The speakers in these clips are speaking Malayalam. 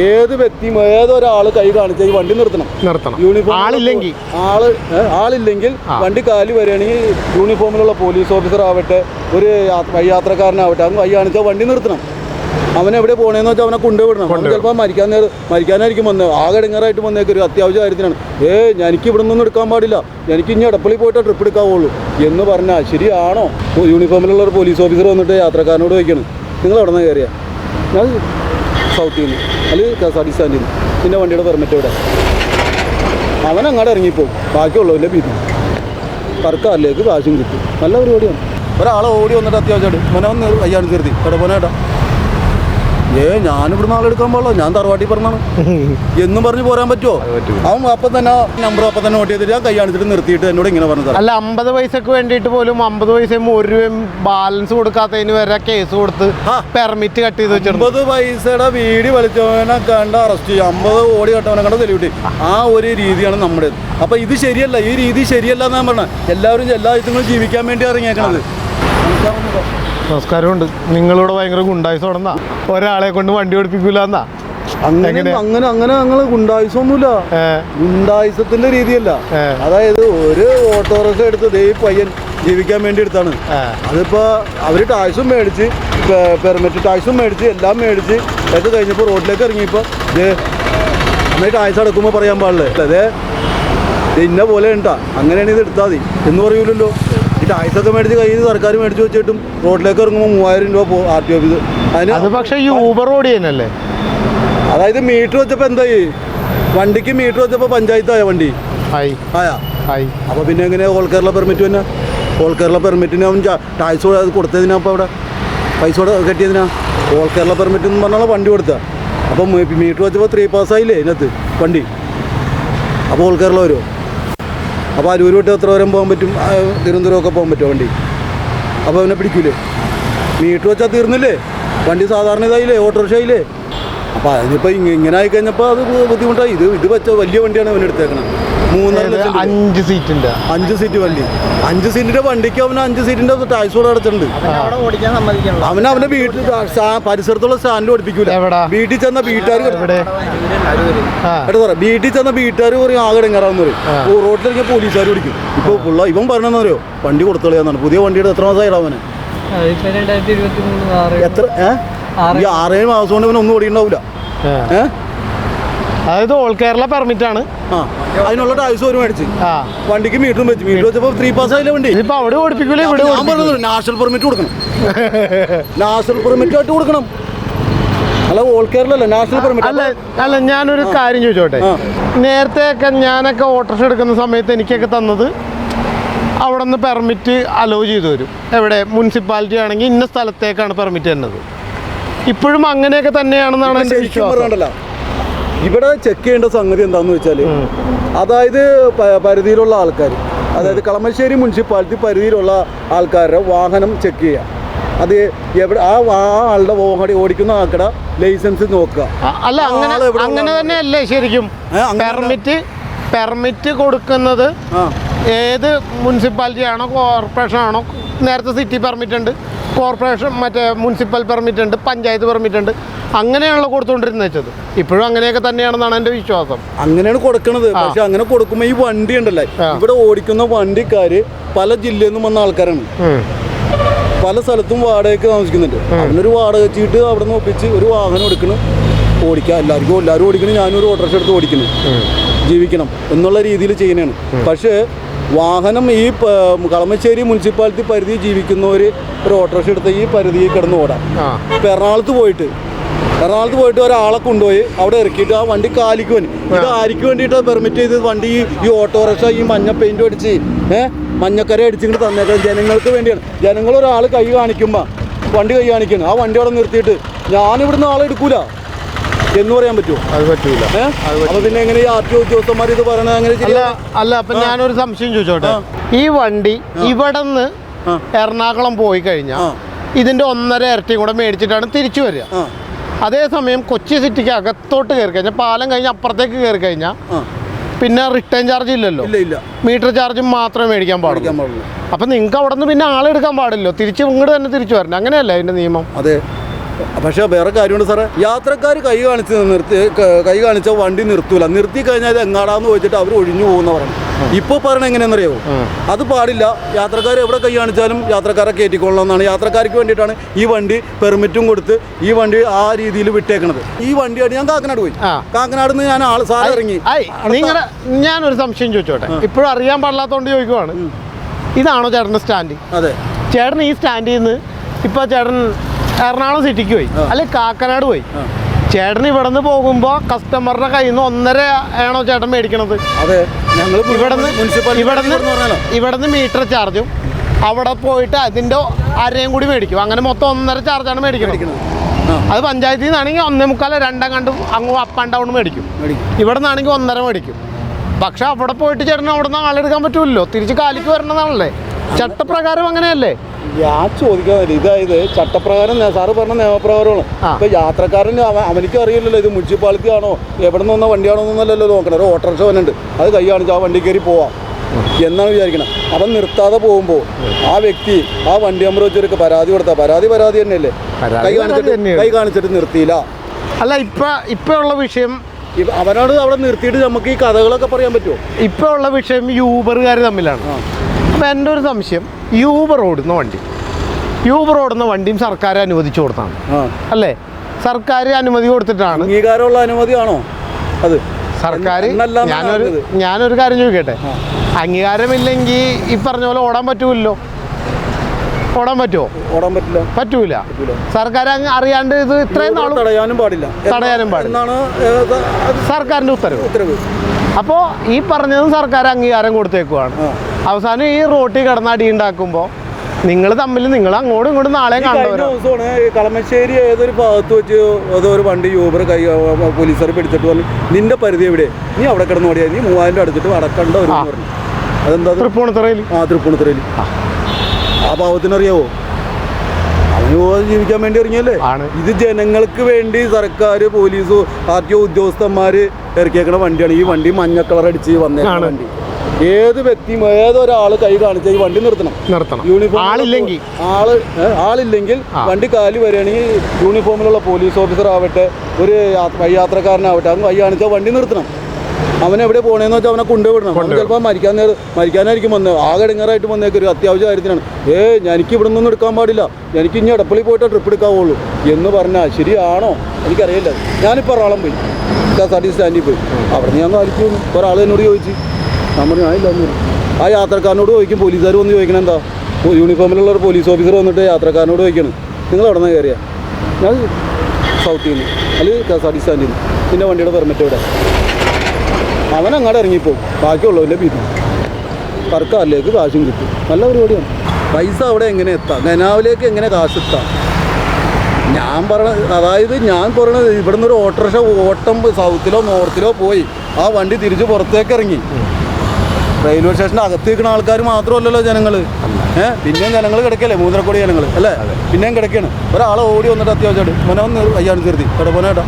ഏത് വ്യക്തിയും ഏതൊരാൾ കൈ കാണിച്ചാൽ ഈ വണ്ടി നിർത്തണം. നിർത്തണം. യൂണിഫോം ആളില്ലെങ്കിൽ. ആൾ ആളില്ലെങ്കിൽ വണ്ടി കാലി വരികയാണെങ്കിൽ യൂണിഫോമിലുള്ള പോലീസ് ഓഫീസർ ആവട്ടെ ഒരു വഴിയാത്രക്കാരനാവട്ടെ അവൻ കൈ കാണിച്ചാൽ വണ്ടി നിർത്തണം. അവൻ എവിടെ പോണേന്ന് വെച്ചാൽ അവനെ കൊണ്ടുവിടണം അവൻ ചിലപ്പോൾ മരിക്കാൻ നേരം മരിക്കാനായിരിക്കും വന്നത് ആകെ ഇടങ്ങാറായിട്ട് വന്നേക്കൊരു അത്യാവശ്യ കാര്യത്തിനാണ്. ഏ എനിക്ക് ഇവിടെ നിന്നൊന്നും എടുക്കാൻ പാടില്ല. എനിക്ക് ഇനി എടപ്പള്ളി പോയിട്ട് ട്രിപ്പ് എടുക്കാവുള്ളൂ എന്ന് പറഞ്ഞാൽ ശരിയാണോ? യൂണിഫോമിലുള്ള ഒരു പോലീസ് ഓഫീസർ വന്നിട്ട് യാത്രക്കാരനോട് ചോദിക്കണം. നിങ്ങൾ എവിടെ നിന്ന് കയറിയാൽ ഞാൻ സൗത്തിൽ നിന്ന് അല്ലെങ്കിൽ കെ എസ് ആർ ടി സ്റ്റാൻഡിൽ നിന്ന് നിന്റെ വണ്ടിയുടെ പെർമിറ്റ് ഇവിടെ അവൻ അങ്ങോട്ട് ഇറങ്ങിപ്പോകും ബാക്കിയുള്ളവന്റെ ഭീതി. സർക്കാരിലേക്ക് കാശും കിട്ടും. നല്ല പരിപാടിയാണ്. ഒരാളെ ഓടി വന്നിട്ട് അത്യാവശ്യമായിട്ട്. മോനെ ഒന്ന് കരുതി തീർത്തി കടപ്പോനേട്ടാ ഏ ഞാനിവിടെ നാളെ എടുക്കാൻ പാടില്ല. ഞാൻ തറവാട്ടി പറഞ്ഞാണ്. എന്നും പറഞ്ഞ് പോരാൻ പറ്റുമോ അവൻ അപ്പം തന്നെ നമ്പർ അപ്പം തന്നെ നോട്ട് ചെയ്തിട്ട് ഞാൻ കൈ കാണിച്ചിട്ട് നിർത്തിയിട്ട് എന്നോട് ഇങ്ങനെ പറഞ്ഞു അല്ല അമ്പത് പൈസക്ക് വേണ്ടിയിട്ട് പോലും അമ്പത് പൈസയും ഒരു രൂപയും ബാലൻസ് കൊടുക്കാത്തതിന് വരെ കേസ് കൊടുത്ത്. പെർമിറ്റ് കട്ട് ചെയ്ത് വെച്ചിട്ടുണ്ട്. അമ്പത് പൈസയുടെ വീട് വലിച്ചവനെ കണ്ട് അറസ്റ്റ് ചെയ്യും. അമ്പത് ഓടി കട്ടവനെ കണ്ട് തെളിവിട്ടി ആ ഒരു രീതിയാണ് നമ്മുടെ. അപ്പൊ ഇത് ശരിയല്ല. ഈ രീതി ശരിയല്ല എന്നാ പറഞ്ഞത് എല്ലാവരും എല്ലാ ഇതുങ്ങളും ജീവിക്കാൻ വേണ്ടി ഇറങ്ങിയേക്കണത്. നമസ്കാരമുണ്ട് നിങ്ങളിവിടെ ഭയങ്കര ഗുണ്ടായിസോടെന്നാ ഒരാളെ കൊണ്ട് വണ്ടി ഓടിപ്പിക്കൂല എന്നാ അങ്ങനെ? അങ്ങനെ അങ്ങനെ ഞങ്ങൾ ഗുണ്ടായുസൊന്നുമില്ല ഗുണ്ടായുസത്തിന്റെ രീതിയല്ല. അതായത് ഒരു ഓട്ടോറിക്ഷ എടുത്ത് ദേ പയ്യൻ ജീവിക്കാൻ വേണ്ടി എടുത്താണ്. അതിപ്പോ അവർ ടാക്സും മേടിച്ച് പെർമിറ്റ് ടാക്സും മേടിച്ച് എല്ലാം മേടിച്ച് ഒക്കെ കഴിഞ്ഞപ്പോൾ റോഡിലേക്ക് ഇറങ്ങിയപ്പോൾ ദേ അന്ന് ടാക്സ് അടക്കുമ്പോൾ പറയാൻ പാടില്ലേ? അതെ ഇന്ന പോലെ ഉണ്ടാ. അങ്ങനെയാണ് ഇത് എടുത്താൽ മതി. എന്ന് പറയൂലല്ലോ. ഈ ടാക്സ് ഒക്കെ മേടിച്ച് കയ്യിൽ നിന്ന് സർക്കാർ മേടിച്ച് വെച്ചിട്ടും റോഡിലേക്ക് ഇറങ്ങുമ്പോൾ മൂവായിരം രൂപ പോകും ആർ ടി ഓഫീസ് അതിന് അത് പക്ഷേ ഈ ഊബർ ഓടി തന്നെയല്ലേ അതായത് മീറ്റർ വെച്ചപ്പോൾ എന്തായി? വണ്ടിക്ക് മീറ്റർ വെച്ചപ്പോൾ പഞ്ചായത്തായ വണ്ടി? ആയി. ആയാ? ആയി. അപ്പോൾ പിന്നെ എങ്ങനെ ഓൾ കേരള പെർമിറ്റ് തന്നെ ഓൾ കേരള പെർമിറ്റിന് അവൻ ടാക്സ് കൊടുത്തതിനാ അപ്പോൾ അവിടെ? പൈസ കൂടെ കെട്ടിയതിനാ? ഓൾ കേരള പെർമിറ്റ് എന്ന് പറഞ്ഞാൽ വണ്ടി കൊടുത്ത. അപ്പം മീറ്റർ വെച്ചപ്പോൾ ത്രീ പാസ് ആയില്ലേ ഇതിനകത്ത്? വണ്ടി. അപ്പോൾ ഓൾ കേരള വരുമോ അപ്പോൾ അരൂർ വിട്ട് എത്ര വരെ പോകാൻ പറ്റും? തിരുവനന്തപുരമൊക്കെ പോകാൻ പറ്റുമോ വണ്ടി? അപ്പോൾ അവനെ പിടിക്കൂലേ? മീറ്റർ വെച്ചാൽ തീർന്നില്ലേ? വണ്ടി സാധാരണ ഇതായില്ലേ? ഓട്ടോറിക്ഷ ആയില്ലേ? അപ്പോൾ അതിനിപ്പോൾ ഇങ്ങനെ ആയി കഴിഞ്ഞപ്പോൾ അത് ബുദ്ധിമുട്ടായി. ഇത് ഇത് വെച്ച വലിയ വണ്ടിയാണ് അവനെടുത്തേക്കണം മൂന്നര ഏത് ലക്ഷം അഞ്ച് സീറ്റിന്റെ. അഞ്ച് സീറ്റ് വണ്ടി. അഞ്ച് സീറ്റിന്റെ വണ്ടിക്ക് അവന് അഞ്ച് സീറ്റിന്റെ ടാക്സ് കൂടെ അടച്ചിട്ടുണ്ട്. അവന് അവന്റെ വീട്ടിൽ പരിസരത്തുള്ള സ്റ്റാൻഡിൽ ഓടിപ്പിക്കൂല. എവിടാ? വീട്ടിൽ ചെന്ന വീട്ടുകാർ പറയാം വീട്ടിൽ ചെന്ന വീട്ടുകാർ പറയും ആകെ ഇടങ്ങാറാന്ന് പറയും. റോഡിലിറങ്ങിയ പോലീസുകാർ പിടിക്കും ഇപ്പൊ പുള്ള ഇവൻ പറഞ്ഞെന്ന് അറിയോ? വണ്ടി കൊടുത്തോളിയാന്നാണ് പുതിയ വണ്ടിയുടെ എത്ര മാസമായിടാ അവന്? ഇപ്പൊ രണ്ടായിരത്തി ഇരുപത്തി മൂന്ന് ആറ്. എത്ര ഏഹ് ഈ ആറേഴ് മാസം കൊണ്ട് ഇവൻ ഒന്നും ഓടിയിട്ടുണ്ടാവില്ല. ഏഹ് അതായത് ഓൾ കേരള പെർമിറ്റ് ആണ് അതിനുള്ള ടൈസ് ഒരു മേടിച്ച്. ആ. വണ്ടിക്ക് മീറ്ററും വെച്ച് മീറ്റർ വെച്ചപ്പോ ത്രീ പാസ് ആയില്ല വണ്ടി? ഇപ്പൊ അവിടെ ഓടിപ്പിക്കില്ല ഇവിടെ ഞാൻ പറഞ്ഞു പറഞ്ഞത് നാഷണൽ പെർമിറ്റ് കൊടുക്കണം. നാഷണൽ പെർമിറ്റ് ആയിട്ട് കൊടുക്കണം. അല്ല ഓൾ കേരള അല്ല നാഷണൽ അല്ല പെർമിറ്റ് അല്ല ഞാനൊരു കാര്യം ചോദിച്ചോട്ടെ? നേരത്തെ നേരത്തെയൊക്കെ ഞാനൊക്കെ ഓട്ടോറിക്ഷ എടുക്കുന്ന സമയത്ത് എനിക്കൊക്കെ തന്നത് അവിടെ നിന്ന് പെർമിറ്റ് അലോ ചെയ്തു തരും. എവിടെ? മുനിസിപ്പാലിറ്റി ആണെങ്കിൽ ഇന്ന സ്ഥലത്തേക്കാണ് പെർമിറ്റ് തരുന്നത്. ഇപ്പോഴും അങ്ങനെയൊക്കെ തന്നെയാണെന്നാണ് എന്റെ വിശ്വാസം. ഇവിടെ ചെക്ക് ചെയ്യേണ്ട സംഗതി എന്താന്ന് വെച്ചാൽ അതായത് പരിധിയിലുള്ള ആൾക്കാർ അതായത് കളമശ്ശേരി മുനിസിപ്പാലിറ്റി പരിധിയിലുള്ള ആൾക്കാരുടെ വാഹനം ചെക്ക് ചെയ്യുക അത് എവിടെ ആ ആളുടെ വാഹനം ഓടിക്കുന്ന ആൾക്കടെ ലൈസൻസ് നോക്കുക. അല്ല അങ്ങനെ അങ്ങനെ? തന്നെയല്ലേ ശരിക്കും. പെർമിറ്റ് പെർമിറ്റ് കൊടുക്കുന്നത് ഏത് മുനിസിപ്പാലിറ്റി ആണോ കോർപ്പറേഷൻ ആണോ നേരത്തെ സിറ്റി പെർമിറ്റ് ഉണ്ട്. കോർപ്പറേഷൻ മറ്റേ മുനിസിപ്പൽ പെർമിറ്റ് ഉണ്ട് പഞ്ചായത്ത് പെർമിറ്റ് ഉണ്ട്. അങ്ങനെയാണല്ലോ കൊടുത്തുകൊണ്ടിരുന്നത് വെച്ചത്. ഇപ്പോഴും അങ്ങനെയൊക്കെ തന്നെയാണെന്നാണ് എന്റെ വിശ്വാസം. അങ്ങനെയാണ് കൊടുക്കണത്. പക്ഷെ അങ്ങനെ കൊടുക്കുമ്പോൾ ഈ വണ്ടി ഉണ്ടല്ലേ? ഇവിടെ ഓടിക്കുന്ന വണ്ടിക്കാര് പല ജില്ലയിൽ നിന്നും വന്ന ആൾക്കാരാണ്. പല സ്ഥലത്തും വാടകയ്ക്ക് താമസിക്കുന്നുണ്ട്. അവനൊരു വാടക ചീട്ട് അവിടെ നിന്ന് ഒപ്പിച്ച് ഒരു വാഹനം എടുക്കണം. ഓടിക്കുക എല്ലാവർക്കും എല്ലാവരും ഓടിക്കണം ഞാനും ഒരു ഓട്ടോറിക്ഷ എടുത്ത് ഓടിക്കണം. ജീവിക്കണം എന്നുള്ള രീതിയിൽ ചെയ്യുന്നതാണ്. പക്ഷേ വാഹനം ഈ കളമശ്ശേരി മുനിസിപ്പാലിറ്റി പരിധി ജീവിക്കുന്നവർ ഒരു ഓട്ടോറിക്ഷ എടുത്ത് ഈ പരിധിയിൽ കിടന്ന് ഓടാം. ഇപ്പം എറണാകുളത്ത് പോയിട്ട്. എറണാകുളത്ത് പോയിട്ട് ഒരാളെ കൊണ്ടുപോയി അവിടെ ഇറക്കിയിട്ട് ആ വണ്ടി കാലിക്ക് വേണ്ടി. ഇത് ആർക്ക് വേണ്ടിയിട്ട് പെർമിറ്റ് ചെയ്ത് വണ്ടി ഈ- ഓട്ടോറിക്ഷ ഈ മഞ്ഞ പെയിന്റ് അടിച്ച് ഏഹ് മഞ്ഞക്കര അടിച്ചിട്ട് തന്നേക്കാം ജനങ്ങൾക്ക് വേണ്ടിയാണ്. ജനങ്ങൾ ഒരാൾ കൈ കാണിക്കുമ്പോൾ വണ്ടി കൈ കാണിക്കണം. ആ വണ്ടി അവിടെ നിർത്തിയിട്ട് ഞാനിവിടുന്ന് ആളെ എടുക്കൂല. എന്ന് പറയാൻ പറ്റുമോ? അത് പറ്റൂല. ഏഹ് അപ്പൊ പിന്നെ എങ്ങനെ ഈ ആർ ടി ഉദ്യോഗസ്ഥന്മാർ ഇത് പറയണത് അങ്ങനെ അല്ല അപ്പൊ ഞാനൊരു സംശയം ചോദിച്ചോട്ടെ? ഈ വണ്ടി ഇവിടെ നിന്ന് എറണാകുളം പോയി കഴിഞ്ഞാൽ ഇതിന്റെ ഒന്നര ഇരട്ടിയും കൂടെ മേടിച്ചിട്ടാണ് തിരിച്ചു വരിക. അതേസമയം കൊച്ചി സിറ്റിക്ക് അകത്തോട്ട് കയറി കഴിഞ്ഞാൽ പാലം കഴിഞ്ഞ് അപ്പുറത്തേക്ക് കയറി കഴിഞ്ഞാൽ പിന്നെ റിട്ടേൺ ചാർജ് ഇല്ലല്ലോ. ഇല്ല ഇല്ല. മീറ്റർ ചാർജ് മാത്രമേ മേടിക്കാൻ പാടുള്ളൂ. പാടുള്ളൂ. അപ്പൊ നിങ്ങൾക്ക് അവിടെ നിന്ന് പിന്നെ ആളെടുക്കാൻ പാടില്ലോ തിരിച്ച് ഇങ്ങോട്ട് തന്നെ തിരിച്ചു വരണം. അങ്ങനെയല്ല അതിന്റെ നിയമം? അതെ. പക്ഷേ വേറെ കാര്യമുണ്ട് സാറേ. യാത്രക്കാർ കൈ കാണിച്ച് നിർത്തി കൈ കാണിച്ച വണ്ടി നിർത്തൂല. നിർത്തി കഴിഞ്ഞാൽ എങ്ങാടാന്ന് ചോദിച്ചിട്ട് അവർ ഒഴിഞ്ഞു പോകുന്ന പറഞ്ഞു ഇപ്പോൾ പറയണ എങ്ങനെയാണെന്നറിയോ? അത് പാടില്ല. യാത്രക്കാർ എവിടെ കൈ കാണിച്ചാലും യാത്രക്കാരെ കയറ്റിക്കൊള്ളണമെന്നാണ് യാത്രക്കാർക്ക് വേണ്ടിയിട്ടാണ് ഈ വണ്ടി പെർമിറ്റും കൊടുത്ത് ഈ വണ്ടി ആ രീതിയിൽ വിട്ടേക്കണത്. ഈ വണ്ടിയായിട്ട് ഞാൻ കാക്കനാട് പോയി. കാക്കനാട് നിന്ന് ഞാൻ ആൾ സാറ് ഇറങ്ങി. ഞാൻ നിങ്ങളുടെ ഞാനൊരു സംശയം ചോദിച്ചോട്ടെ? ഇപ്പോഴും അറിയാൻ പാടില്ലാത്തതുകൊണ്ട് ചോദിക്കുവാണ്. ഇതാണോ ചേട്ടന്റെ സ്റ്റാൻഡ്? അതെ. ചേട്ടൻ ഈ സ്റ്റാൻഡിൽ നിന്ന് ഇപ്പോൾ ചേട്ടൻ എറണാകുളം സിറ്റിക്ക് പോയി. അല്ലെ കാക്കനാട് പോയി. ചേട്ടൻ ഇവിടെ നിന്ന് പോകുമ്പോ കസ്റ്റമറുടെ കയ്യിൽ നിന്ന് ഒന്നര ആണോ ചേട്ടൻ മേടിക്കണത്? ഇവിടെ നിന്ന് മീറ്റർ ചാർജും അവിടെ പോയിട്ട് അതിന്റെ അരയും കൂടി മേടിക്കും. അങ്ങനെ മൊത്തം ഒന്നര ചാർജാണ് മേടിക്കുന്നത് അത് പഞ്ചായത്തിൽ നിന്നാണെങ്കിൽ ഒന്നേ മുക്കാൽ രണ്ടാം കണ്ടും അങ്ങ് അപ്പ് ആൻഡ് ഡൗൺ മേടിക്കും. ഇവിടെ നിന്നാണെങ്കിൽ ഒന്നര മേടിക്കും. പക്ഷെ അവിടെ പോയിട്ട് ചേട്ടൻ അവിടെ നിന്ന് ആളെടുക്കാൻ പറ്റുമല്ലോ തിരിച്ച് കാലിക്ക് വരണതാണല്ലേ. ചട്ടപ്രകാരം അങ്ങനെയല്ലേ? ഞാൻ ചോദിക്കാൻ ഇതായത് ചട്ടപ്രകാരം സാറ് പറഞ്ഞ നിയമപ്രകാരമാണ്. ഇപ്പൊ യാത്രക്കാരൻ അവനിക്കും അറിയില്ലല്ലോ ഇത് മുനിസിപ്പാലിറ്റി ആണോ എവിടെ നിന്ന് വന്ന വണ്ടിയാണോ എന്നല്ലല്ലോ നോക്കണം ഒരു ഓട്ടോറിക്ഷ വന്നുണ്ട് അത് കൈ കാണിച്ച് ആ വണ്ടി കയറി പോവാം. എന്നാണ് വിചാരിക്കണം. അവൻ നിർത്താതെ പോകുമ്പോൾ ആ വ്യക്തി ആ വണ്ടി നമ്പർ വെച്ചൊരു പരാതി കൊടുത്താൽ പരാതി പരാതി തന്നെയല്ലേ? കൈ കാണിച്ചിട്ട് കൈ കാണിച്ചിട്ട് നിർത്തിയില്ല. അല്ല ഇപ്പൊ ഇപ്പൊ ഉള്ള വിഷയം അവനോട് അവിടെ നിർത്തിയിട്ട് നമുക്ക് ഈ കഥകളൊക്കെ പറയാൻ പറ്റുമോ? ഇപ്പൊ ഉള്ള വിഷയം യൂബറുകാർ തമ്മിലാണ്. ആ. അപ്പം എന്റെ ഒരു സംശയം യൂബർ ഓടുന്ന വണ്ടി. യൂബർ ഓടുന്ന വണ്ടിയും സർക്കാർ അനുവദിച്ചു കൊടുത്താണ്. അല്ലേ? സർക്കാർ അനുമതി കൊടുത്തിട്ടാണ്. അംഗീകാരമുള്ള അനുമതിയാണോ? അത് സർക്കാർ ഞാനൊരു. ഞാനൊരു കാര്യം ചോദിക്കട്ടെ? അംഗീകാരമില്ലെങ്കിൽ ഈ പറഞ്ഞ പോലെ ഓടാൻ പറ്റുമല്ലോ ഓടാൻ പറ്റുമോ? ഓടാൻ പറ്റില്ല. പറ്റൂല. സർക്കാർ അങ്ങ് അറിയാണ്ട് ഇത് ഇത്രയും നാളും തടയാനും പാടില്ല. തടയാനും പാടില്ല. സർക്കാരിന്റെ ഉത്തരവ്. ഉത്തരവ്. അപ്പോൾ ഈ പറഞ്ഞതും സർക്കാർ അംഗീകാരം കൊടുത്തേക്കുവാണ്. അവസാനം ഈ റോട്ടിൽ കിടന്ന് അടി ഉണ്ടാക്കുമ്പോൾ നിങ്ങൾ തമ്മിൽ നിങ്ങൾ അങ്ങോട്ടും ഇങ്ങോട്ടും നാളെ ദിവസമാണ് കളമശ്ശേരി ഏതൊരു ഭാഗത്ത് വെച്ച് ഏതോ ഒരു വണ്ടി യൂബർ കൈ പോലീസുകാർ പിടിച്ചിട്ട് പറഞ്ഞു നിന്റെ പരിധി എവിടെ? നീ അവിടെ കിടന്ന് ഓടിയാ നീ മൂവായിരം അടുത്തിട്ട് അടക്കണ്ട ഒരു അതെന്താ തൃപ്പൂണിത്തറയിൽ. ആ തൃപ്പൂണിത്തുറയിൽ. ആ ഭാവത്തിനറിയാവോ അവന് ജീവിക്കാൻ വേണ്ടി ഇറങ്ങിയല്ലേ. ഇത് ജനങ്ങൾക്ക് വേണ്ടി സർക്കാർ പോലീസ് പാർട്ടി ഉദ്യോഗസ്ഥന്മാര് ഇറക്കിയേക്കണ വണ്ടിയാണ്. ഈ വണ്ടി മഞ്ഞ കളർ അടിച്ച് വന്നേക്കണ വണ്ടി. ഏത് വ്യക്തിയും ഏതൊരാൾ കൈ കാണിച്ച ഈ വണ്ടി നിർത്തണം. നിർത്തണം. യൂണിഫോം ആളില്ലെങ്കിൽ. ആൾ ആളില്ലെങ്കിൽ വണ്ടി കാലി വരികയാണെങ്കിൽ യൂണിഫോമിലുള്ള പോലീസ് ഓഫീസർ ആവട്ടെ ഒരു യാ- വഴിയാത്രക്കാരനാവട്ടെ അത് കൈ കാണിച്ചാൽ വണ്ടി നിർത്തണം. അവൻ എവിടെ പോണേന്ന് വെച്ചാൽ അവനെ കൊണ്ടുവിടണം അവൻ ചിലപ്പോൾ മരിക്കാൻ നേരം മരിക്കാനായിരിക്കും വന്നത് ആകെ ഇടങ്ങാറായിട്ട് വന്നേക്ക് ഒരു അത്യാവശ്യ കാര്യത്തിനാണ് ഏ എനിക്ക് ഇവിടെ നിന്നൊന്നും എടുക്കാൻ പാടില്ല. എനിക്ക് ഇനി എടപ്പള്ളി പോയിട്ട് ട്രിപ്പ് എടുക്കാവുള്ളൂ എന്ന് പറഞ്ഞാൽ ശരിയാണോ? എനിക്കറിയില്ല. ഞാനിപ്പോൾ ഒരാളും പോയി. കെ എസ് ആർ ടി സ്റ്റാൻഡിൽ പോയി. അവിടെ ഞാൻ കാലിച്ചു ഒരാൾ എന്നോട് ചോദിച്ചു. ഞാൻ പറഞ്ഞു പറഞ്ഞു. ആ യാത്രക്കാരനോട് ചോദിക്കും. പോലീസുകാർ വന്ന് ചോദിക്കണം എന്താ? യൂണിഫോമിലുള്ള ഒരു പോലീസ് ഓഫീസർ വന്നിട്ട് യാത്രക്കാരനോട് ചോദിക്കണം. നിങ്ങൾ അവിടെ നിന്ന് കയറിയാൽ ഞാൻ സൗത്തിൽ നിന്ന്. അല്ലെങ്കിൽ കെ എസ് ആർ ടി സ്റ്റാൻഡിൽ നിന്ന്. പിന്നെ വണ്ടിയുടെ പെർമിറ്റ് എവിടെ? അവൻ അങ്ങോട്ട് ഇറങ്ങിപ്പോവും ബാക്കിയുള്ളവന്റെ പിരിഞ്ഞു സർക്കാരിലേക്ക് കാശും കിട്ടും. നല്ല പരിപാടിയാണ്. പൈസ അവിടെ എങ്ങനെ എത്താം? ഗനാവിലേക്ക് എങ്ങനെ കാശ് എത്താം? ഞാൻ പറയണ അതായത് ഞാൻ പറയണത് ഇവിടുന്ന് ഒരു ഓട്ടോറിക്ഷ ഓട്ടം സൗത്തിലോ നോർത്തിലോ പോയി ആ വണ്ടി തിരിച്ച് പുറത്തേക്ക് ഇറങ്ങി. റെയിൽവേ സ്റ്റേഷന്റെ അകത്ത് നിൽക്കുന്ന ആൾക്കാർ മാത്രമല്ലല്ലോ ജനങ്ങൾ ഏഹ് പിന്നെയും ജനങ്ങൾ കിടക്കല്ലേ? മൂന്നരക്കോടി ജനങ്ങൾ അല്ലേ? പിന്നെയും കിടക്കാണ് ഒരാളെ ഓടി വന്നിട്ട് അത്യാവശ്യമായിട്ട്. മോനെ ഒന്ന് കയ്യാണ് തീർത്തി എവിടെ പോനേട്ടാ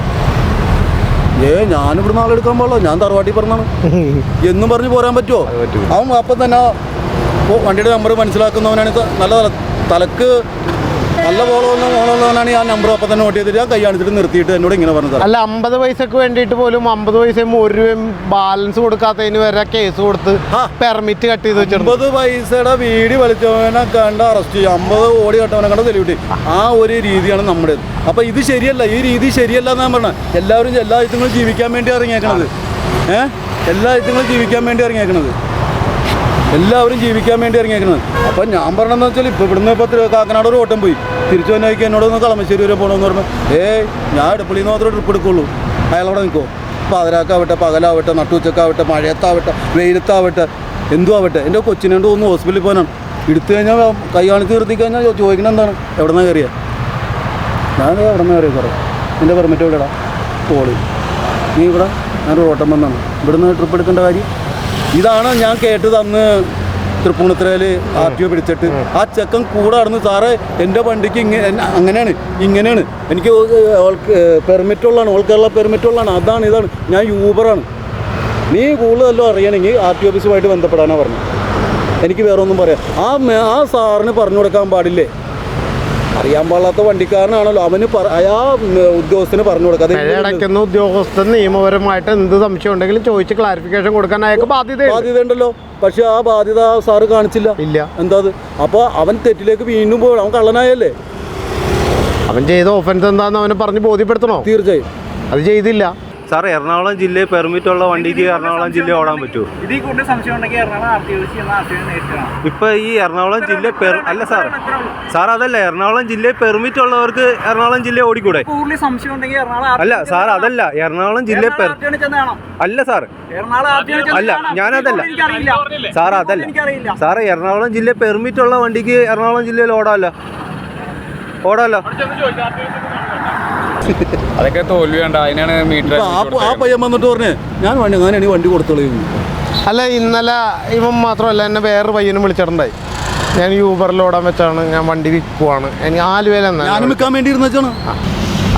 ഏ ഞാനിവിടുന്ന് ആളെടുക്കാൻ പാടില്ല. ഞാൻ തറവാട്ടി പറഞ്ഞാണ്. എന്നും പറഞ്ഞ് പോരാൻ പറ്റുമോ അവൻ അപ്പം തന്നെ വണ്ടിയുടെ നമ്പർ മനസ്സിലാക്കുന്നവനാണ്. നല്ല തലക്ക് നല്ല ബോളൊന്നും ബോളുള്ളവനാണ് ഞാൻ നമ്പർ അപ്പം തന്നെ നോട്ട് ചെയ്തിട്ട് ഞാൻ കൈ കാണിച്ചിട്ട് നിർത്തിയിട്ട് എന്നോട് ഇങ്ങനെ പറഞ്ഞത് അല്ല അമ്പത് പൈസക്ക് വേണ്ടിയിട്ട് പോലും അമ്പത് പൈസയും ഒരു രൂപയും ബാലൻസ് കൊടുക്കാത്തതിന് വരെ കേസ് കൊടുത്ത് പെർമിറ്റ് കട്ട് ചെയ്ത് വെച്ചിട്ടുണ്ട് അമ്പത് പൈസയുടെ വീട് വലിച്ചവനെ കണ്ട അറസ്റ്റ് ചെയ്യും. അമ്പത് ഓടി കട്ടവനെ കണ്ട തെളിവിട്ടി ആ ഒരു രീതിയാണ് നമ്മുടെ അപ്പൊ ഇത് ശരിയല്ല. ഈ രീതി ശരിയല്ല എന്നാ പറഞ്ഞ. എല്ലാവരും എല്ലാ ഐറ്റങ്ങളും ജീവിക്കാൻ വേണ്ടി ഇറങ്ങിയേക്കണത്. ഏഹ് എല്ലാ ഐറ്റങ്ങളും ജീവിക്കാൻ വേണ്ടി ഇറങ്ങിയേക്കണത്. എല്ലാവരും ജീവിക്കാൻ വേണ്ടി ഇറങ്ങിയിരിക്കുന്നത് അപ്പൊ ഞാൻ പറഞ്ഞതെന്ന് വെച്ചാൽ ഇപ്പൊ ഇവിടുന്ന് ഇപ്പൊ കാക്കനാട് ഒരു ഓട്ടം പോയി. തിരിച്ചു വന്നേക്ക് എന്നോട് ഒന്ന് കളമശ്ശേരി വരെ പോകണമെന്ന് പറഞ്ഞു. ഏയ് ഞാൻ എടുപ്പള്ളിയിൽ മാത്രമേ ട്രിപ്പ് എടുക്കുള്ളൂ. അയാളവിടെ നിൽക്കുമോ പാതിരാക്കാവട്ടെ പകലാവട്ടെ നട്ടുച്ചക്കാവട്ടെ മഴയത്താവട്ടെ വെയിലത്താവട്ടെ എന്തും ആവട്ടെ എന്റെ കൊച്ചിനെ കൊണ്ട് ഒന്ന് ഹോസ്പിറ്റലിൽ പോകാനാണ്. എടുത്തു കഴിഞ്ഞാൽ കൈ കാണിച്ച് നിർത്തി കഴിഞ്ഞാൽ ചോദിക്കണം എന്താണ്? എവിടെ നിന്നാണ് കയറിയ? ഞാൻ എവിടെ നിന്ന് കയറിയ സാറേ എന്റെ പെർമിറ്റ് എവിടെടാ? പോളി. നീ ഇവിടെ ഞാനൊരു ഓട്ടം വന്നാണ് ഇവിടുന്ന് ട്രിപ്പ് എടുക്കേണ്ട കാര്യം? ഇതാണ് ഞാൻ കേട്ടത് അന്ന് തൃപ്പൂണിത്തുറയിൽ ആർ ടി ഒ പിടിച്ചിട്ട് ആ ചെക്കൻ കൂടെ നടന്ന് സാറ് എന്റെ വണ്ടിക്ക് ഇങ്ങനെ അങ്ങനെയാണ് ഇങ്ങനെയാണ്. എനിക്ക് പെർമിറ്റ് ഉള്ളതാണ് ഓൾ കേരള പെർമിറ്റ് ഉള്ളതാണ്. അതാണ് ഇതാണ്. ഞാൻ യൂബറാണ് നീ കൂടുതലല്ലോ അറിയണമെങ്കിൽ ആർ ടി ഓഫീസുമായിട്ട് ബന്ധപ്പെടാനാണ് പറഞ്ഞത് എനിക്ക് വേറെ ഒന്നും പറയാം. ആ ആ സാറിന് പറഞ്ഞു കൊടുക്കാൻ പാടില്ലേ? അറിയാൻ പാടാത്ത വണ്ടിക്കാരനാണല്ലോ. അവന് അയാ ഉദ്യോഗസ്ഥന് പറഞ്ഞു കൊടുക്കാതെ പിഴയടയ്ക്കുന്ന ഉദ്യോഗസ്ഥൻ നിയമപരമായിട്ട് എന്ത് സംശയം ഉണ്ടെങ്കിലും ചോദിച്ച് ക്ലാരിഫിക്കേഷൻ കൊടുക്കാൻ അയാൾക്ക് ബാധ്യത ബാധ്യത ഉണ്ടല്ലോ പക്ഷെ ആ ബാധ്യത സാറ് കാണിച്ചില്ല. ഇല്ല. എന്താ അപ്പൊ അവൻ തെറ്റിലേക്ക് വീണ്ടും പോകണം അവൻ കള്ളനായല്ലേ? അവൻ ചെയ്ത ഓഫൻസ് എന്താന്ന് അവനെ പറഞ്ഞ് ബോധ്യപ്പെടുത്തണോ? തീർച്ചയായും. അത് ചെയ്തില്ല. സാർ എറണാകുളം ജില്ലയിൽ പെർമിറ്റ് ഉള്ള വണ്ടിക്ക് എറണാകുളം ജില്ല ഓടാൻ പറ്റുമോ? ഇതിൽ കൂടുതൽ സംശയം ഉണ്ടെങ്കിൽ Ernakulam R T O C എന്ന ആർ ടി ഒ നേരിട്ടാണ് ഇപ്പൊ ഈ എറണാകുളം ജില്ല പെർ അല്ല സാർ സാർ അതല്ല എറണാകുളം ജില്ലയിൽ പെർമിറ്റ് ഉള്ളവർക്ക് എറണാകുളം ജില്ല ഓടിക്കൂടെ? കൂടുതൽ സംശയം ഉണ്ടെങ്കിൽ എറണാകുളം അല്ല സാർ അതല്ല എറണാകുളം ജില്ല പെർ അല്ല സാർ അല്ല, ഞാനതല്ല. സാർ അതല്ല. സാർ എറണാകുളം ജില്ല പെർമിറ്റ് ഉള്ള വണ്ടിക്ക് എറണാകുളം ജില്ലയിൽ ഓടാമല്ലോ. ഓടാമല്ലോ. അതൊക്കെ തോൽവി വേണ്ട അതിനാണ് മീറ്റർ ആ ആ പയ്യൻ വന്നിട്ട് പറഞ്ഞേ ഞാൻ വണ്ടി അങ്ങനെയാണ് വണ്ടി കൊടുത്തോളൂ. അല്ല ഇന്നലെ ഇവൻ മാത്രമല്ല എന്നെ വേറൊരു പയ്യനും വിളിച്ചിട്ടുണ്ടായി. ഞാൻ യൂബറിൽ ഓടാൻ വെച്ചാണ് ഞാൻ വണ്ടി വിൽക്കുവാണ്. എനിക്ക് ആലുവയിൽ എന്നാണ് വിൽക്കാൻ വേണ്ടി ഇരുന്നാണ്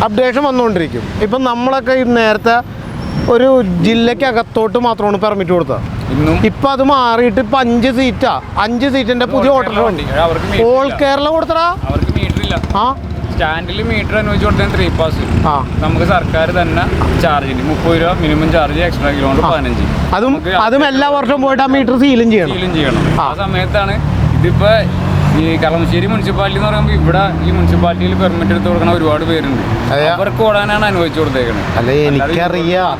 അപ്ഡേഷൻ വന്നുകൊണ്ടിരിക്കും. ഇപ്പം നമ്മളൊക്കെ ഈ നേരത്തെ ഒരു ജില്ലയ്ക്ക് അകത്തോട്ട് മാത്രമാണ് പെർമിറ്റ് കൊടുത്തത്. ഇന്നും? ഇപ്പം അത് മാറിയിട്ട് ഇപ്പം അഞ്ച് സീറ്റാ അഞ്ച് സീറ്റിന്റെ പുതിയ ഓട്ടോ വണ്ടി. ഓൾ കേരള കൊടുത്തടാ. മീറ്റർ ഇല്ല. ആ? സ്റ്റാൻഡിൽ മീറ്റർ അനുവദിച്ച് കൊടുത്താൽ ത്രീ പാസ് ആ. നമുക്ക് സർക്കാർ തന്നെ ചാർജ് മുപ്പത് രൂപ മിനിമം ചാർജ് എക്സ്ട്രാ കിലോമീറ്റർ പതിനഞ്ച്. അതും അതും എല്ലാ വർഷവും പോയിട്ട് ആ മീറ്റർ സീലും ചെയ്യണം. സീലും ചെയ്യണം. ആ. സമയത്താണ് ഇതിപ്പോ ഈ കളമശ്ശേരി മുനിസിപ്പാലിറ്റി എന്ന് പറയുമ്പോൾ ഇവിടെ ഈ മുനിസിപ്പാലിറ്റിയിൽ പെർമിറ്റ് എടുത്ത് കൊടുക്കുന്ന ഒരുപാട് പേരുണ്ട്. അവർക്ക് ഓടാനാണ് അനുവദിച്ചു കൊടുത്തേക്കുന്നത് അല്ലെ എനിക്കറിയാം.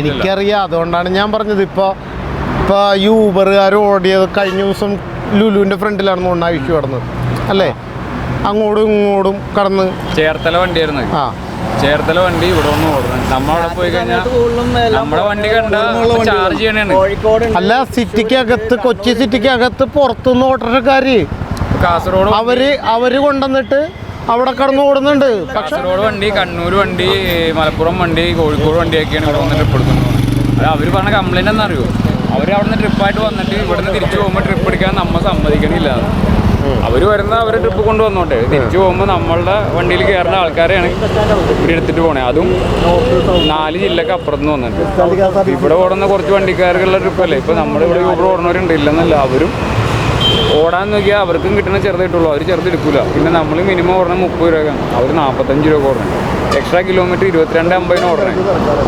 എനിക്കറിയാം. അതുകൊണ്ടാണ് ഞാൻ പറഞ്ഞത് ഇപ്പോൾ ഇപ്പോൾ ഈ ഊബറുകാർ ഓടിയത് കഴിഞ്ഞ ദിവസം ലുലുവിന്റെ ഫ്രണ്ടിലാണ് കൊണ്ട് കിടന്നത് അല്ലേ? അങ്ങോട്ടും ഇങ്ങോട്ടും കടന്ന്. ചേർത്തല വണ്ടിയായിരുന്നു. ആ. ചേർത്തല വണ്ടി ഇവിടെ ഒന്ന് ഓടണം നമ്മളവിടെ പോയി കഴിഞ്ഞാൽ നമ്മുടെ വണ്ടി കണ്ട ചാർജ് ചെയ്യണേണ്. കോഴിക്കോട് അല്ല സിറ്റിക്കകത്ത് കൊച്ചി സിറ്റിക്കകത്ത് പുറത്തുനിന്ന് ഓട്ടർക്കാര് കാസർഗോഡ് അവർ അവർ കൊണ്ടുവന്നിട്ട് അവിടെ കടന്നു ഓടുന്നുണ്ട്. പക്ഷെ കാസർഗോഡ് വണ്ടി കണ്ണൂർ വണ്ടി മലപ്പുറം വണ്ടി കോഴിക്കോട് വണ്ടിയൊക്കെയാണ് ഇവിടെ വന്ന് ട്രിപ്പ് എടുക്കുന്നത്. അത് അവർ പറഞ്ഞ കംപ്ലൈന്റ് എന്നറിയോ അവർ അവിടെ നിന്ന് ട്രിപ്പായിട്ട് വന്നിട്ട് ഇവിടുന്ന് തിരിച്ചു പോകുമ്പോൾ ട്രിപ്പ് എടുക്കാൻ നമ്മൾ സമ്മതിക്കണില്ല. അവർ വരുന്ന അവർ ട്രിപ്പ് കൊണ്ടുവന്നോട്ടെ. തിരിച്ചു പോകുമ്പോൾ നമ്മളുടെ വണ്ടിയിൽ കയറുന്ന ആൾക്കാരെയാണ് ഇവിടെ എടുത്തിട്ട് പോണേ. അതും നാല് ജില്ലക്ക് അപ്പുറത്തുനിന്ന് വന്നിട്ടുണ്ട്. ഇവിടെ ഓടുന്ന കുറച്ച് വണ്ടിക്കാർക്കുള്ള ട്രിപ്പല്ലേ ഇപ്പൊ നമ്മുടെ ഇവിടെ യൂബർ ഓടുന്നവരുണ്ട്. ഇല്ലെന്നല്ല അവരും ഓടാൻ നോക്കിയാൽ അവർക്കും കിട്ടുന്ന ചെറുതായിട്ടുള്ളൂ അവർ ചെറുതെടുക്കൂല പിന്നെ നമ്മൾ മിനിമം ഓടണം മുപ്പത് രൂപ അവർ നാൽപ്പത്തഞ്ച് രൂപ ഓടണം എക്സ്ട്രാ കിലോമീറ്റർ ഇരുപത്തിരണ്ട് അമ്പതിന് ഓടണേ.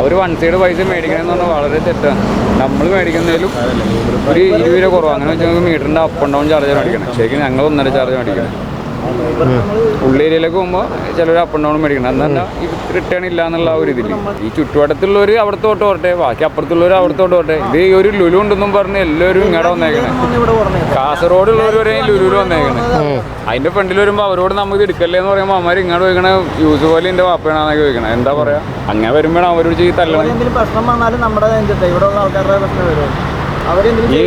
അവർ വൺ സൈഡ് പൈസ മേടിക്കണമെന്ന് പറഞ്ഞാൽ വളരെ തെറ്റാണ്. നമ്മൾ മേടിക്കുന്നതിലും ഒരു ഇരുപത് രൂപ കുറവ്. അങ്ങനെ വെച്ചാൽ മീറ്ററിന്റെ അപ്പ് ആൻഡ് ഡൗൺ ചാർജ് മേടിക്കണം ശരിക്കും ഞങ്ങൾ ഒന്നര ചാർജ് മേടിക്കണം ഉള്ള ഏരിയയിലേക്ക് പോകുമ്പോൾ ചിലർ അപ്പ് ഡൗൺ മേടിക്കണം. എന്നല്ല റിട്ടേൺ ഇല്ല എന്നുള്ള ഒരു ഇതിൽ ഈ ചുറ്റുവട്ടത്തുള്ളവർ അവിടത്തോട്ട് പോട്ടെ ബാക്കി അപ്പുറത്തുള്ളവർ അവിടത്തോട്ട് പോട്ടെ. ഇത് ഈ ഒരു ലുലു ഉണ്ടെന്നും പറഞ്ഞ് എല്ലാവരും ഇങ്ങോട്ട് വന്നേക്കണേ. കാസർഗോഡുള്ളവർ വരെ ലുലുവിൽ വന്നേക്കണേ. അതിന്റെ ഫ്രണ്ടിൽ വരുമ്പോൾ അവരോട് നമുക്ക് എടുക്കല്ലേ എന്ന് പറയുമ്പോൾ അമ്മമാർ ഇങ്ങോട്ട് ചോദിക്കണേ യൂസ് പോലെ എന്റെ വാപ്പയാണെന്നൊക്കെ ചോദിക്കണേ. എന്താ പറയാ? അങ്ങനെ വരുമ്പോഴാണ് അവരോട് ചെയ്ത് തല്ലണം പ്രശ്നം വന്നാലും നമ്മുടെ ഇവിടെ ആൾക്കാരുടെ പ്രശ്നം വരും. ഈ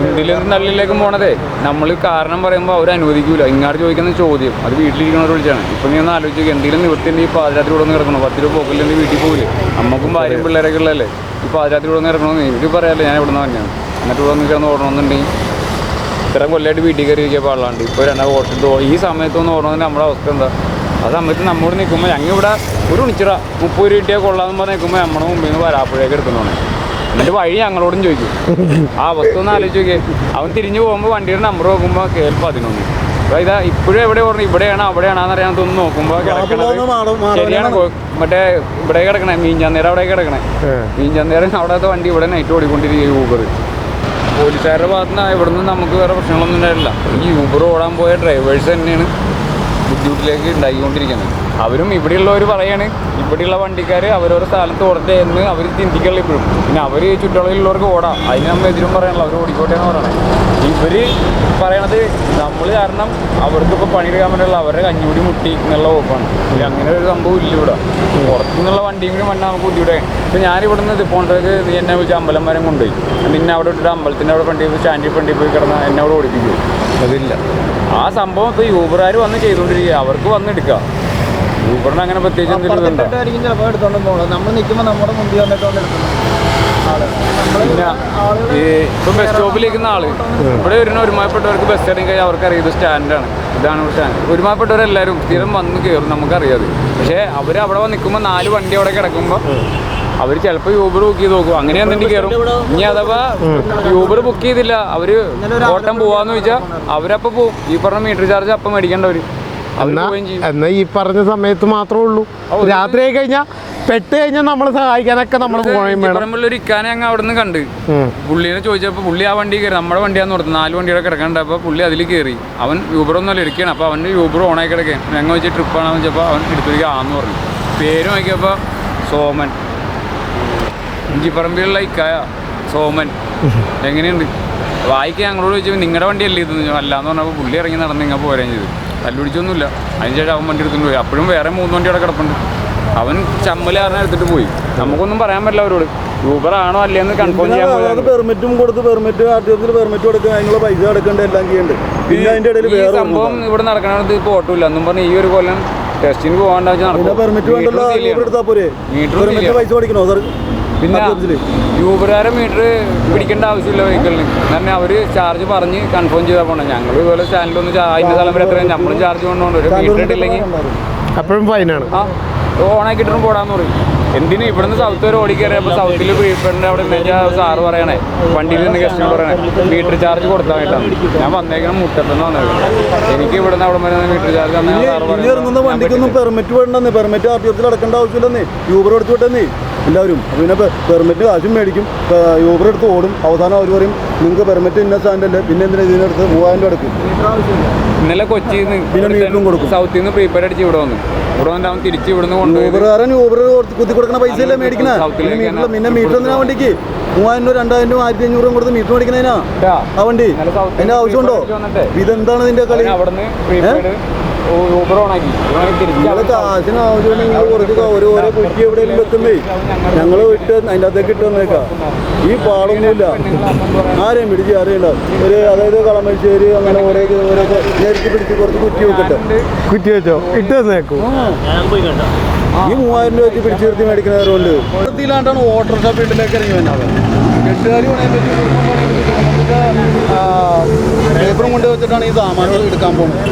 ഉണ്ടിലും നല്ലിലേക്കും പോണതേ. നമ്മൾ കാരണം പറയുമ്പോൾ അവർ അനുവദിക്കൂല. ഇങ്ങാട് ചോദിക്കുന്ന ചോദ്യം. അത് വീട്ടിലിരിക്കുന്നവർ വിളിച്ചാണ്. ഇപ്പം നീ ഒന്ന് ആലോചിക്കുക എന്തെങ്കിലും നിവൃത്തിന്റെ ഈ പാതിരാത്രി കൂടെ ഒന്ന് കിടക്കണം? പത്ത് രൂപ പോക്കില്ലെങ്കിൽ വീട്ടിൽ പോകില്ലേ അമ്മക്കും ഭാര്യയും പിള്ളേരൊക്കെ ഉള്ളല്ലേ ഈ പാതിരാത്രി കൂടെ ഒന്ന് കിടക്കണമെന്ന് എനിക്ക് പറയാല്ലേ ഞാൻ ഇവിടെ നിന്ന് തന്നെയാണ് എന്നിട്ട് ഇവിടെ നിന്ന് കിടന്ന് ഓടണമെന്നുണ്ടെങ്കിൽ ഇത്ര കൊല്ലമായിട്ട് വീട്ടിൽ കയറി ഇരിക്കാൻ പാടില്ലാണ്ട് ഇപ്പോൾ രണ്ടാം ഓട്ടിട്ട് ഈ സമയത്തൊന്നും ഓടണമെങ്കിൽ നമ്മുടെ അവസ്ഥ എന്താ? ആ സമയത്ത് നമ്മോട് നിൽക്കുമ്പോൾ ഞങ്ങൾ ഇവിടെ ഒരു ഉണിച്ചിറ മുപ്പത് രൂപ കിട്ടിയാൽ കൊള്ളാമെന്ന് പറഞ്ഞ് നിൽക്കുമ്പോൾ നമ്മുടെ മുമ്പിൽ നിന്ന് വരാപ്പുഴയൊക്കെ എടുക്കുന്നതാണ്. എന്നിട്ട് വഴി ഞങ്ങളോടും ചോദിക്കും. ആ അവസ്ഥ ഒന്ന് ആലോചിച്ച് നോക്കിയേ. അവൻ തിരിഞ്ഞു പോകുമ്പോൾ വണ്ടിയുടെ നമ്പർ നോക്കുമ്പോൾ കെ എൽ പതിനൊന്ന് ഇതാ ഇപ്പോഴും എവിടെ പറഞ്ഞു? ഇവിടെയാണ്? അവിടെയാണെന്ന് അറിയാത്തൊന്ന് നോക്കുമ്പോൾ കിടക്കണത് ശരിയാണ്. മറ്റേ ഇവിടെ കിടക്കണേ മീൻചന്തേരം അവിടെ കിടക്കണേ. മീൻചന്തേരം അവിടത്തെ വണ്ടി ഇവിടെ നൈറ്റ് ഓടിക്കൊണ്ടിരിക്കുക ഊബർ പോലീസുകാരുടെ ഭാഗത്തുനിന്ന് ഇവിടുന്ന് നമുക്ക് വേറെ പ്രശ്നങ്ങളൊന്നും ഉണ്ടായിട്ടില്ല. ഈ യൂബർ ഓടാൻ പോയ ഡ്രൈവേഴ്സ് തന്നെയാണ്. ബുദ്ധിമുട്ടിലേക്ക് ഉണ്ടായിക്കൊണ്ടിരിക്കുന്നത്. അവരും ഇവിടെയുള്ളവർ പറയാണ് ഇവിടെയുള്ള വണ്ടിക്കാർ അവരോരോ സ്ഥലത്ത് ഓടട്ടെ എന്ന് അവർ ചിന്തിക്കുള്ള ഇപ്പോഴും. പിന്നെ അവർ ചുറ്റളവിലുള്ളവർക്ക് ഓടാം. അതിന് നമ്മൾ എതിരും പറയാനുള്ള അവർ ഓടിക്കോട്ടെ എന്ന് പറയണേ. ഇവർ പറയണത് നമ്മൾ കാരണം അവർക്കിപ്പോൾ പണിയെടുക്കാൻ പറ്റുള്ള അവരുടെ കഞ്ഞൂടി മുട്ടി എന്നുള്ള ഓപ്പാണ് അങ്ങനെ ഒരു സംഭവം ഇല്ല ഇവിടെ. പുറത്തുനിന്നുള്ള വണ്ടിയും കൂടി വന്നാൽ നമുക്ക് ബുദ്ധിമുട്ടായി ഇപ്പം ഞാനിവിടെ നിന്ന് പോണ്ടേക്ക് നീ എന്നെ വിളിച്ച് അമ്പലം വരെ കൊണ്ടുപോയി. നിന്നെ അവിടെ ഇട്ടിട്ട് അമ്പലത്തിന്റെ അവിടെ വണ്ടി സ്റ്റാൻഡിൽ വണ്ടി പോയി കിടന്ന് എന്നെ അവിടെ ഓടിപ്പിക്കും. അതില്ല. ആ സംഭവം ഇപ്പോൾ യൂബറുകാർ വന്ന് ചെയ്തുകൊണ്ടിരിക്കുക അവർക്ക് വന്ന് എടുക്കാം. യൂബറിന് അങ്ങനെ പ്രത്യേകിച്ച് എന്തെങ്കിലും നമ്മൾ നിൽക്കുമ്പോൾ നമ്മുടെ മുമ്പിൽ വന്നിട്ടോണ്ട് എടുക്കുന്നത് ആൾ നമ്മൾ പിന്നെ ഈ ഇപ്പം ബസ് സ്റ്റോപ്പിലിരിക്കുന്ന ആൾ. ഇവിടെ വരുന്ന ഒരുമാപ്പെട്ടവർക്ക് ബസ് ഇറങ്ങി കഴിഞ്ഞാൽ അവർക്കറിയാം ഇത് സ്റ്റാൻഡാണ് ഇതാണ് സ്റ്റാൻഡ് ഒരുമാപ്പെട്ടവരെല്ലാവരും സ്ഥിരം വന്ന് കയറും നമുക്കറിയാം പക്ഷേ അവർ അവിടെ വന്ന് നിൽക്കുമ്പോൾ നാല് വണ്ടി അവിടെ കിടക്കുമ്പോൾ അവർ ചിലപ്പോൾ യൂബർ ബുക്ക് ചെയ്ത് നോക്കും. അങ്ങനെ എന്തെങ്കിലും കയറും ഇനി അഥവാ യൂബർ ബുക്ക് ചെയ്തില്ല അവർ ഓട്ടം പോവാന്ന് ചോദിച്ചാൽ അവരപ്പോൾ പോവും. ഈ പറഞ്ഞ മീറ്റർ ചാർജ് അപ്പം മേടിക്കേണ്ടവർ എന്നാ ഈ പറഞ്ഞ സമയത്ത് മാത്രമേ ഉള്ളൂ. രാത്രി ആയി കഴിഞ്ഞാൽ പെട്ട് കഴിഞ്ഞാൽ നമ്മളെ സഹായിക്കാനൊക്കെ നമ്മൾ പോകണം വേണം. ഇക്കാനെ അങ്ങ് അവിടെ നിന്ന് കണ്ട്. പുള്ളിനെ ചോദിച്ചപ്പോൾ പുള്ളി ആ വണ്ടി കയറി നമ്മുടെ വണ്ടിയാന്ന് പറഞ്ഞു നാല് വണ്ടിയുടെ കിടക്കണ്ട അപ്പോൾ പുള്ളി അതിൽ കയറി അവൻ യൂബറൊന്നുമല്ല ഇരിക്കുകയാണ് അപ്പോൾ അവന്റെ യൂബർ ഓണായി കിടക്കുകയാണ് ഞങ്ങൾ വെച്ച് ട്രിപ്പാണെന്ന് വെച്ചപ്പോൾ അവൻ എടുത്തിരിക്കുക ആന്ന് പറഞ്ഞു. പേര് നോക്കിയപ്പോൾ സോമൻ. ഇഞ്ചിപ്പറമ്പിലുള്ള ഇക്കായ സോമൻ. എങ്ങനെയുണ്ട്? വായിക്കാൻ ഞങ്ങളോട് ചോദിച്ചപ്പോൾ നിങ്ങളുടെ വണ്ടിയല്ലേ ഇത്? അല്ലാന്ന് പറഞ്ഞപ്പോൾ പുള്ളി ഇറങ്ങി നടന്ന് ഇങ്ങനെ പോരുകയും ചെയ്തു. തല്ലുപിടിച്ചൊന്നുമില്ല. അതിന് ശേഷം അവൻ വണ്ടി എടുത്തുകൊണ്ട് പോയി. അപ്പോഴും വേറെ മൂന്ന് വണ്ടി അവിടെ കിടപ്പുണ്ട്. അവൻ ചമ്മൽ കാരണം എടുത്തിട്ട് പോയി. നമുക്കൊന്നും പറയാൻ പറ്റില്ല അവരോട്. യൂബർ ആണോ അല്ലേന്ന് കൺഫേം ചെയ്യാൻ പോയത് പെർമിറ്റും കൊടുത്ത് പെർമിറ്റ് ആർ ടി എഫിൽ പെർമിറ്റ് കൊടുക്കുക അതിനുള്ള പൈസ അടക്കേണ്ട എല്ലാം ചെയ്യണ്ട്. പിന്നെ അതിന്റെ ഇടയിൽ ഈ വേറെ സംഭവം ഇവിടെ നടക്കണത് ഇപ്പോൾ ഓട്ടമില്ല എന്നും പറഞ്ഞ് ഈ ഒരു കൊല്ലം ടെസ്റ്റിന് പോകാണ്ട് പിന്നെ പെർമിറ്റ് വേണ്ടല്ലോ യൂബർ എടുത്താൽ പോരെ. മീറ്റർ പെർമിറ്റ് പൈസ കൊടുക്കണോ സാർ പിന്നെ യൂബറുകാരെ മീറ്റർ പിടിക്കേണ്ട ആവശ്യമില്ല വെഹിക്കിളിന് തന്നെ അവർ ചാർജ് പറഞ്ഞ് കൺഫേം ചെയ്താൽ പോകണം ഞങ്ങൾ ഇതുപോലെ സ്റ്റാൻഡിലൊന്നും അതിന്റെ സ്ഥലം വരെ എത്രയും? നമ്മളും ചാർജ് കൊണ്ടുപോകണം. ഒരു മീറ്റർ ഇട്ടില്ലെങ്കിൽ അപ്പോഴും ഫൈനാണ് ആ. ഓണാക്കിയിട്ടും പോടാന്ന് പറയും. എന്തിന് ഇവിടുന്ന് സൗത്ത് വരെ ഓടിക്കറിയപ്പോൾ സൗത്തിൽ ബ്രീഫ്രണ്ട് അവിടെ ഉണ്ടെങ്കിൽ സാറ് പറയണേ. വണ്ടിയിൽ നിന്ന് കസ്റ്റമർ പറയണേ. മീറ്റർ ചാർജ് കൊടുത്തായിട്ടാണ് ഞാൻ വന്നേക്കണം മുട്ടത്തുനിന്ന് വന്നത്. എനിക്ക് ഇവിടുന്ന് അവിടെ വരെ മീറ്റർ ചാർജ് ഇറങ്ങുന്ന വണ്ടിക്കൊന്നും പെർമിറ്റ് വേണ്ടെന്നേ. പെർമിറ്റ് ആർ ടി അടക്കേണ്ട ആവശ്യമില്ലെന്നേ. യൂബർ എടുത്തു വിട്ടെന്നേ. എല്ലാവരും. അപ്പോൾ പിന്നെ പെർമിറ്റ് കാശും മേടിക്കും. യൂബർ എടുത്ത് ഓടും. അവസാനം അവർ പറയും നിങ്ങൾക്ക് പെർമിറ്റ് ഇന്ന സ്റ്റാൻഡല്ലേ പിന്നെ എന്തിനാ ഇതിനടുത്ത് മൂവായിരം രൂപ എടുക്കും ഇന്നലെ കൊച്ചി പിന്നെ മീറ്ററും കൊടുക്കും. നിന്ന് സൗത്തിൽ നിന്ന് പ്രീപെയ്ഡ് അടിച്ച് ഇവിടെ വന്നു. ഇവിടെ വന്നിട്ട് അവൻ തിരിച്ച് ഇവിടുന്ന് കൊണ്ടുപോയി യൂബറുകാരൻ യൂബർ കുത്തി കൊടുക്കുന്ന പൈസ അല്ലേ മേടിക്കണേ? പിന്നെ മീറ്റർ എന്തിനാ വണ്ടിക്ക്? മൂവായിരം രൂപ രണ്ടായിരം രൂപ ആയിരത്തി അഞ്ഞൂറ് കൊടുത്ത് മീറ്റർ മേടിക്കണേനാ? ആ വണ്ടി. എന്റെ ആവശ്യമുണ്ടോ? ഇതെന്താണ് ഇതിന്റെ കളി? നിന്ന് ഊബർ ഓണാക്കി ഓണാക്കി തിരിച്ച് നിങ്ങൾ കാശിന് ആവശ്യമുണ്ടെങ്കിൽ നിങ്ങൾ കുറച്ച് ഒരു ഓരോ കുറ്റി എവിടെയെങ്കിലും വെക്കുന്നേ. ഞങ്ങൾ വിട്ട് അതിന്റെ അകത്തേക്ക് ഇട്ട് വന്നേക്കാം. ഈ പാടൊന്നുമില്ല ആരെയും പിടിച്ച് അറിയില്ല ഒരു അതായത് കളമശ്ശേരി അങ്ങനെ ഓരോ ഓരോ നേരിട്ട് പിടിച്ച് കുറച്ച് കുറ്റി വെക്കട്ടെ. കുറ്റി വെച്ചോ? ഇട്ട് ഈ മൂവായിരം രൂപ വെച്ച് പിടിച്ചു നിർത്തി മേടിക്കുന്നവരുണ്ട് വൃത്തിയിലാണ്ടാണ് ഓട്ടോറിക്ഷ ഫീൽഡിലേക്ക് ഇറങ്ങി വന്നത്. കെട്ടുകാരി പേപ്പറും കൊണ്ട് വെച്ചിട്ടാണ് ഈ സാമാനുകൾ എടുക്കാൻ പോകുന്നത്.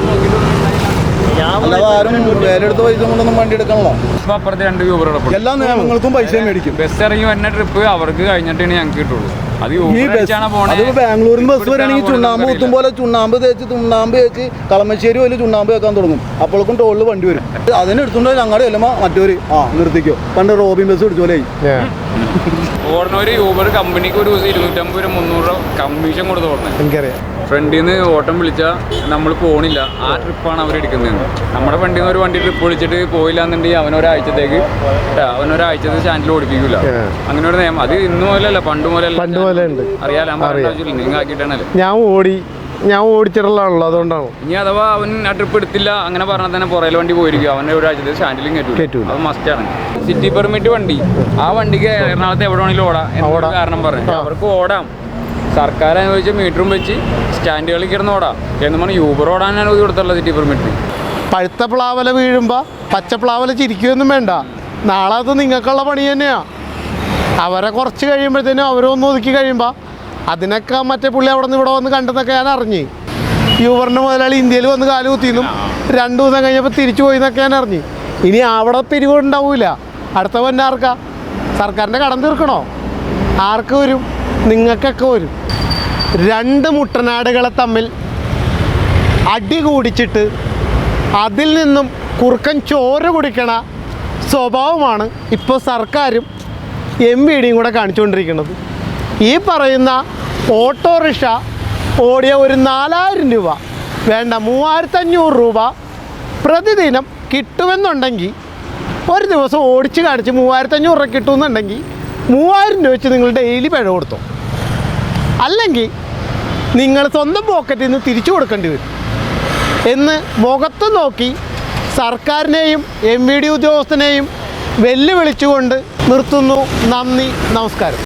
അല്ലാതെ ആരും വേലെടുത്ത പൈസ കൊണ്ടൊന്നും വണ്ടി എടുക്കണല്ലോ ഇപ്പൊ അപ്പുറത്തെ രണ്ട് യൂബർ എല്ലാ നിയമങ്ങൾക്കും പൈസ മേടിക്കും. ബസ് ഇറങ്ങി വരുന്ന ട്രിപ്പ് അവർക്ക് കഴിഞ്ഞിട്ടാണ് ഞങ്ങൾക്ക് കിട്ടുള്ളൂ. അത് ഈ ബസ് അത് ബാംഗ്ലൂരിൽ നിന്ന് ബസ് വരാണെങ്കിൽ ചുണ്ണാമ്പ് കുത്തും പോലെ ചുണ്ണാമ്പ് തേച്ച് ചുണ്ണാമ്പ് തേച്ച് കളമശ്ശേരി വലിയ ചുണ്ണാമ്പ് വെക്കാൻ തുടങ്ങും. അപ്പോഴേക്കും ടോളിൽ വണ്ടി വരും. അതിനെടുത്തുണ്ടോ എടുത്തുകൊണ്ട് ഞങ്ങളുടെ എല്ലാം മറ്റൊരു ആ നിർത്തിക്കോ. പണ്ട് റോബിൻ ബസ് പിടിച്ചോലേ ഓടുന്നവര് യൂബർ കമ്പനിക്ക് ഒരു ദിവസം ഇരുന്നൂറ്റമ്പത് രൂപ മുന്നൂറ് രൂപ കമ്മീഷൻ കൊടുത്ത് ഓടണം എനിക്കറിയാം. ഫ്രണ്ടിൽ നിന്ന് ഓട്ടം വിളിച്ചാൽ നമ്മൾ പോണില്ല. ആ ട്രിപ്പാണ് അവർ എടുക്കുന്നത് നമ്മുടെ ഫ്രണ്ടിൽ നിന്ന് ഒരു വണ്ടി ട്രിപ്പ് വിളിച്ചിട്ട് പോയില്ല എന്നുണ്ടെങ്കിൽ അവനൊരാഴ്ചത്തേക്ക് അവനൊരാഴ്ചത്തെ ചാനലിൽ ഓടിപ്പിക്കൂല. ആ. അങ്ങനെ ഒരു നിയമം. അത് ഇന്ന് മുതലല്ല പണ്ട് മുതലല്ല. പണ്ട് ഉണ്ട്. അറിയാലോ നിങ്ങൾ ആക്കിയിട്ടാണല്ലേ? ഞാൻ ഓടി ഞാൻ ഓടിച്ചിട്ടുള്ളതാണല്ലോ അതുകൊണ്ടാണ് ഇനി അഥവാ അവൻ ആ ട്രിപ്പ് എടുത്തില്ല അങ്ങനെ പറഞ്ഞാൽ തന്നെ പുറയിൽ വണ്ടി പോയിരിക്കും. അവന്റെ രാജ്യത്ത് സ്റ്റാൻഡിലും കേട്ടു അത് ആണ്. സിറ്റി പെർമിറ്റ് വണ്ടി. ആ വണ്ടിക്ക് എറണാകുളത്ത് എവിടെ വേണമെങ്കിലും ഓടാം. എന്നോട് കാരണം പറഞ്ഞു. അവർക്ക് ഓടാം. സർക്കാർ അനുവദിച്ച മീറ്ററും വെച്ച് സ്റ്റാൻഡുകളിൽ കിടന്ന് ഓടാം. എന്ന് പറഞ്ഞാൽ യൂബർ ഓടാൻ അനുമതി കൊടുത്തുള്ള സിറ്റി പെർമിറ്റ് പഴുത്ത പ്ലാവല വീഴുമ്പോൾ പച്ച പ്ലാവല ചിരിക്കുകയൊന്നും വേണ്ട. നാളെ അത് നിങ്ങൾക്കുള്ള പണി തന്നെയാണ് അവരെ കുറച്ച് കഴിയുമ്പോഴത്തേനും അവരൊന്നും ഒതുക്കി കഴിയുമ്പോൾ അതിനൊക്കെ മറ്റേ പുള്ളി അവിടെ നിന്ന് ഇവിടെ വന്ന് കണ്ടെന്നൊക്കെ ഞാൻ അറിഞ്ഞ്. യൂബറിന്റെ മുതലാളി ഇന്ത്യയിൽ വന്ന് കാലു കുത്തിന്നും രണ്ടു ദിവസം കഴിഞ്ഞപ്പോൾ തിരിച്ചു പോയി എന്നൊക്കെ ഞാൻ അറിഞ്ഞ്. ഇനി അവിടെ പിരിവ് ഉണ്ടാവൂല. അടുത്ത വന്നെ ആർക്കാ? സർക്കാരിന്റെ കടം തീർക്കണോ? ആർക്ക് വരും? നിങ്ങൾക്കൊക്കെ വരും. രണ്ട് മുട്ടനാടുകളെ തമ്മിൽ അടി കൂടിച്ചിട്ട് അതിൽ നിന്നും കുറുക്കൻ ചോര കുടിക്കണ സ്വഭാവമാണ് ഇപ്പോൾ സർക്കാരും എം വി ഡിയും കൂടെ കാണിച്ചുകൊണ്ടിരിക്കുന്നത്. ഈ പറയുന്ന ഓട്ടോറിക്ഷ ഓടിയ ഒരു നാലായിരം രൂപ വേണ്ട മൂവായിരത്തഞ്ഞൂറ് രൂപ പ്രതിദിനം കിട്ടുമെന്നുണ്ടെങ്കിൽ ഒരു ദിവസം ഓടിച്ച് കാണിച്ച് മൂവായിരത്തഞ്ഞൂറ് രൂപ കിട്ടുമെന്നുണ്ടെങ്കിൽ മൂവായിരം രൂപ വെച്ച് നിങ്ങൾ ഡെയിലി പിഴ കൊടുത്തു. അല്ലെങ്കിൽ നിങ്ങൾ സ്വന്തം പോക്കറ്റിൽ നിന്ന് തിരിച്ചു കൊടുക്കേണ്ടി വരും. എന്ന് മുഖത്ത് നോക്കി സർക്കാരിനെയും എം വി ഡി ഉദ്യോഗസ്ഥനെയും വെല്ലുവിളിച്ചുകൊണ്ട് നിർത്തുന്നു. നന്ദി നമസ്കാരം.